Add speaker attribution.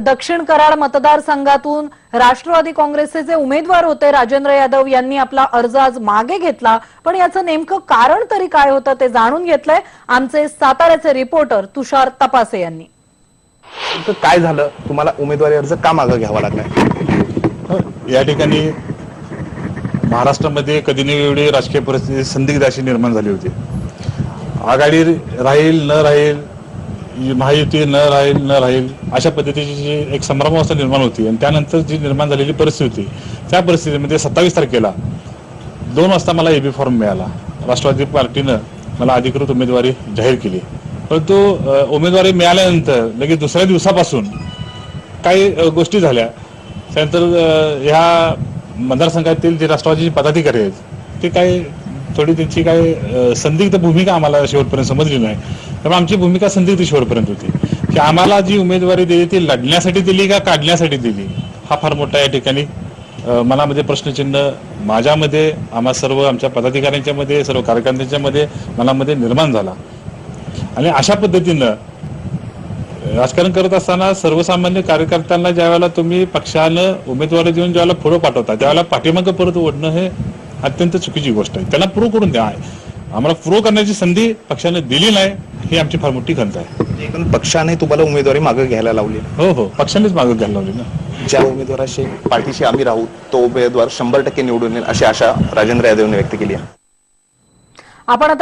Speaker 1: दक्षिण कराड मतदारसंघातून राष्ट्रवादी काँग्रेसचे उमेदवार होते राजेंद्र यादव यांनी आपला अर्ज आज मागे घेतला. पण याचं नेमकं कारण तरी काय होतं ते जाणून घेतलंय आमचे साताऱ्याचे रिपोर्टर तुषार तपासे यांनी.
Speaker 2: तर काय झालं? तुम्हाला उमेदवारी अर्ज का मागं घ्यावा लागलाय?
Speaker 3: या ठिकाणी महाराष्ट्रामध्ये कधी नाही एवढी राजकीय परिस्थिती संदिग्ध अशी निर्माण झाली होती. आघाडी राहील न राहील महायुती न राहील न राहील अशा पद्धतीची जी एक संभ्रमावस्था निर्माण होती आणि त्यानंतर जी निर्माण झालेली परिस्थिती होती त्या परिस्थितीमध्ये सत्तावीस तारखेला दोन वाजता मला एबी फॉर्म मिळाला. राष्ट्रवादी पार्टीनं मला अधिकृत उमेदवारी जाहीर केली. परंतु उमेदवारी मिळाल्यानंतर लगेच दुसऱ्या दिवसापासून काही गोष्टी झाल्या. त्यानंतर ह्या मतदारसंघातील जे राष्ट्रवादीचे पदाधिकारी आहेत ते काही थोडी त्यांची काही संदिग्ध भूमिका आम्हाला शेवटपर्यंत समजली नाही. त्यामुळे आमची भूमिका संदीप शेवटपर्यंत होती. की आम्हाला जी उमेदवारी दिली ती लढण्यासाठी दिली का काढण्यासाठी दिली? हा फार मोठा या ठिकाणी मनामध्ये प्रश्नचिन्ह माझ्यामध्ये आम्हा सर्व आमच्या पदाधिकाऱ्यांच्या मध्ये सर्व कार्यकर्त्यांच्या मध्ये मनामध्ये निर्माण झाला. आणि अशा पद्धतीनं राजकारण करत असताना सर्वसामान्य कार्यकर्त्यांना ज्यावेळेला तुम्ही पक्षानं उमेदवारी देऊन ज्यावेळेला पुढे पाठवता त्यावेळेला पाठीमागं परत ओढणं हे अत्यंत चुकीची गोष्ट आहे. त्यांना प्रूव्ह करून द्या? आम्हाला प्रूव्ह करण्याची संधी पक्षाने दिली नाही. ही आमची फार मोठी खंत आहे.
Speaker 2: म्हणजे एकूण पक्षाने तुम्हाला उमेदवारी मागं घ्यायला लावली.
Speaker 3: हो हो. पक्षानेच मागं घ्यायला लावली ना.
Speaker 2: ज्या उमेदवाराशी पाठीशी आम्ही राहू तो उमेदवार शंभर टक्के निवडून येईल अशी आशा राजेंद्र यादवने व्यक्त केली आहे.
Speaker 1: आपण आता